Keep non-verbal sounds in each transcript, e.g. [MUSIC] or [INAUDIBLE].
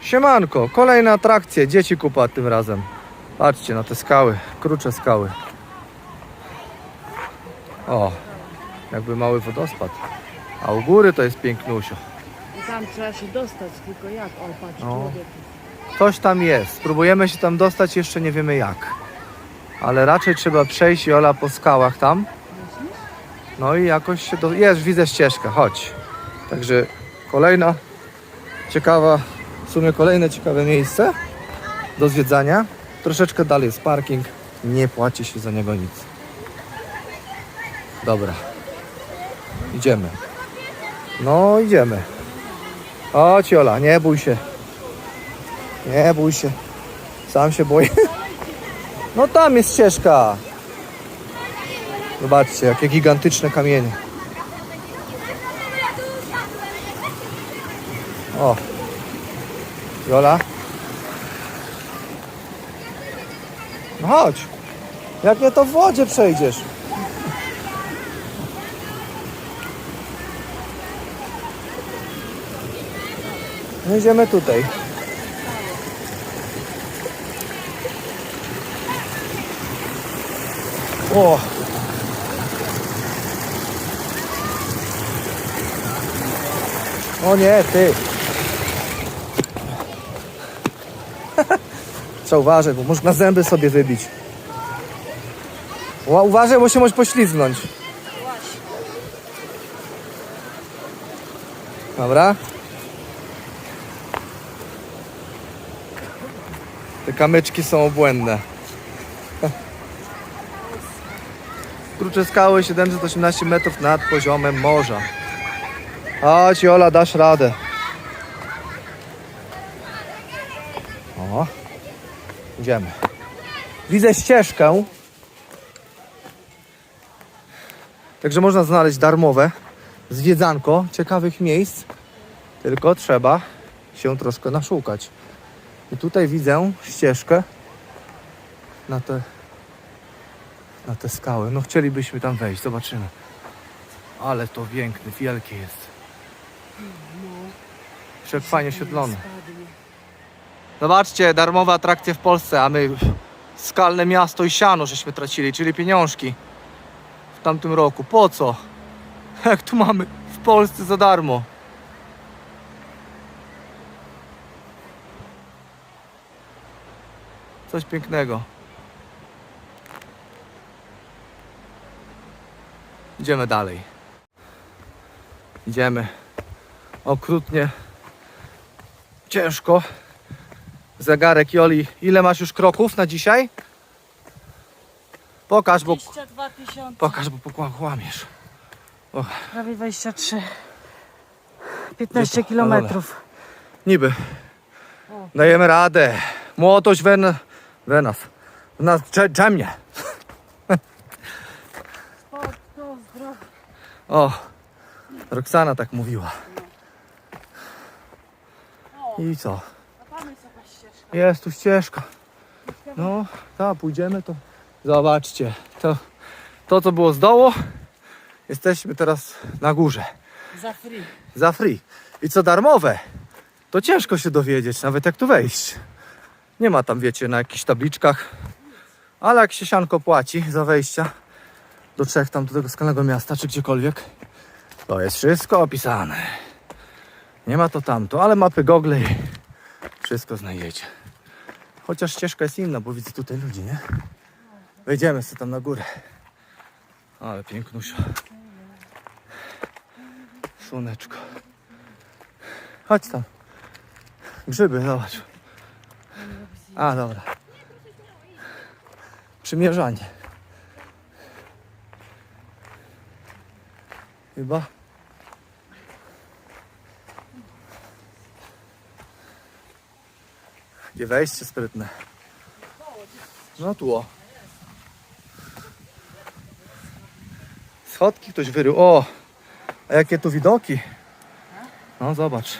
Siemanko, kolejna atrakcja. Dzieci kupa tym razem. Patrzcie na te skały, krucze skały. O, jakby mały wodospad. A u góry to jest pięknusio. I tam trzeba się dostać, tylko jak? O, patrz, No. człowiek. Coś tam jest. Spróbujemy się tam dostać, jeszcze nie wiemy jak. Ale raczej trzeba przejść Jola po skałach tam. No i jakoś się do... Jest, widzę ścieżkę, chodź. Także kolejna ciekawa, w sumie kolejne ciekawe miejsce do zwiedzania. Troszeczkę dalej jest parking. Nie płaci się za niego nic. Dobra. Idziemy. No, idziemy. Chodź Jola, nie bój się. Nie bój się. Sam się boję. [LAUGHS] No tam jest ścieżka. Zobaczcie, jakie gigantyczne kamienie. O. Jola. No chodź. Jak nie to w wodzie przejdziesz. No idziemy tutaj. O! O nie, ty! [LAUGHS] Trzeba uważać, bo można zęby sobie wybić. Uważaj, bo się możesz poślizgnąć. Dobra. Te kamyczki są obłędne. [LAUGHS] Krucze skały 718 metrów nad poziomem morza. Chodź Jola, dasz radę. O, idziemy. Widzę ścieżkę. Także można znaleźć darmowe zwiedzanko ciekawych miejsc. Tylko trzeba się troszkę naszukać. I tutaj widzę ścieżkę na te na te skały. No chcielibyśmy tam wejść, zobaczymy. Ale to piękne, wielkie jest. Wszak fajnie oświetlone. Zobaczcie, darmowe atrakcje w Polsce, a my skalne miasto i siano żeśmy tracili, czyli pieniążki w tamtym roku. Po co? [LAUGHS] Jak tu mamy w Polsce za darmo. Coś pięknego. Idziemy dalej. Idziemy. Okrutnie. Ciężko. Zegarek Joli. Ile masz już kroków na dzisiaj? Pokaż, bo, 22 tysiące. pokaż, bo pokła- kłamiesz. Prawie 23. 15 kilometrów. Niby. Dajemy radę. Młodość wen... Wenas. Nas dże- drzemnie. Sport to zdrowie. O, Roxana tak mówiła. I co? a tam jest jakaś ścieżka. Jest tu ścieżka. No, tak, pójdziemy to. Zobaczcie, to, to co było z dołu, jesteśmy teraz na górze. Za free. Za free. I co darmowe, to ciężko się dowiedzieć, nawet jak tu wejść. Nie ma tam, wiecie, na jakichś tabliczkach, ale jak się sianko płaci za wejścia do Czech, tam do tego skalnego miasta, czy gdziekolwiek, to jest wszystko opisane. Nie ma to tamto, ale mapy Google i wszystko znajdziecie. Chociaż ścieżka jest inna, bo widzę tutaj ludzi, nie? Wejdziemy sobie tam na górę. Ale pięknusio. Słoneczko. Chodź tam. Grzyby, zobacz. A, dobra. Przymierzanie. Chyba. Gdzie wejście sprytne? No tu. Schodki ktoś wyrył. O! A jakie tu widoki? No zobacz.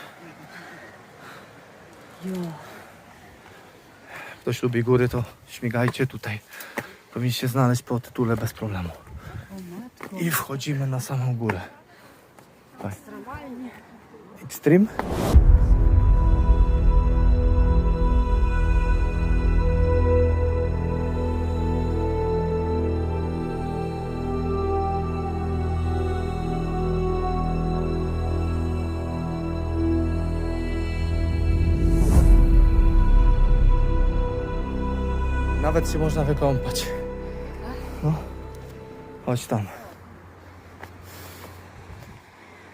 Ktoś lubi góry, to śmigajcie tutaj. Powinniście znaleźć po tytule bez problemu. I wchodzimy na samą górę. Ekstremalnie. Extreme? Nawet się można wykąpać. No. Chodź tam.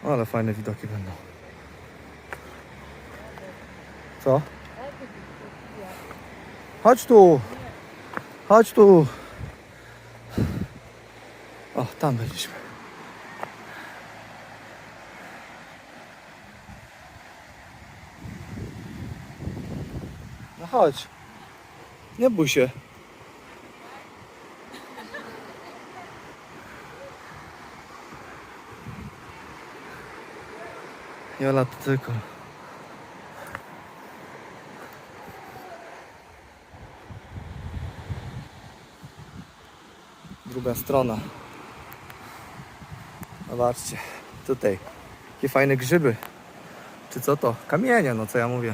Ale fajne widoki będą. Co? Chodź tu. Chodź tu. O, tam byliśmy. No chodź. Nie bój się. Jola tylko. Druga strona. Zobaczcie, tutaj. Jakie fajne grzyby. Czy co to? Kamienie, no co ja mówię.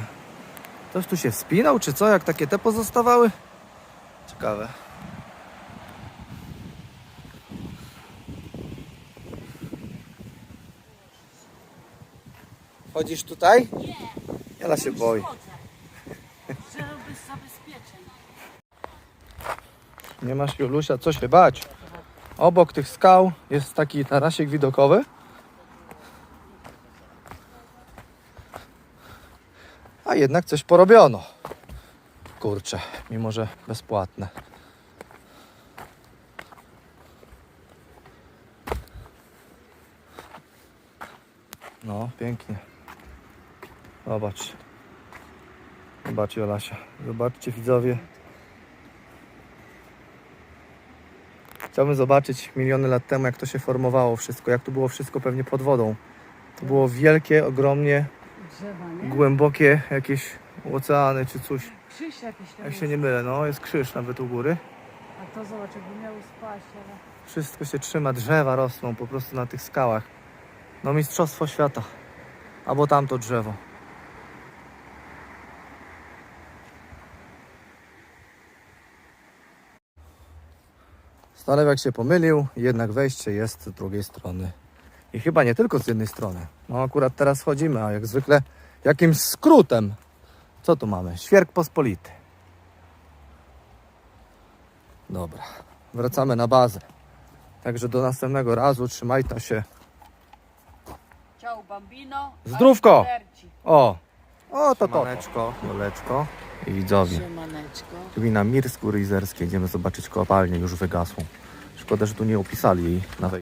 Ktoś tu się wspinał, czy co? Jak takie te pozostawały? Ciekawe. Chodzisz tutaj? Nie. Jela się boi. Żeby zabezpieczeń. Nie masz Julusia, co się bać? Obok tych skał jest taki tarasik widokowy. A jednak coś porobiono. Kurczę, mimo że bezpłatne. No, pięknie. Zobacz. Zobacz Jolasia. Zobaczcie widzowie. Chciałbym zobaczyć miliony lat temu, jak to się formowało wszystko, jak to było wszystko pewnie pod wodą. To było wielkie, ogromnie, Drzewa, nie? głębokie jakieś oceany czy coś. Krzyż jakiś tam Jak się jest. nie mylę, no jest krzyż nawet u góry. A to zobacz, jakby miały spaść, ale... Wszystko się trzyma, drzewa rosną po prostu na tych skałach. No mistrzostwo świata. Albo tamto drzewo. Stalewek się pomylił, jednak wejście jest z drugiej strony. I chyba nie tylko z jednej strony. No akurat teraz chodzimy, a jak zwykle jakimś skrótem. Co tu mamy? Świerk pospolity. Dobra, wracamy na bazę. Także do następnego razu trzymajcie się. Ciao bambino. Zdrówko! O! O, to to. Maneczko, Joleczko i widzowie. Gmina Mir z Góry Izerskie. Idziemy zobaczyć kopalnię, już wygasłą. Szkoda, że tu nie opisali jej na wejściu.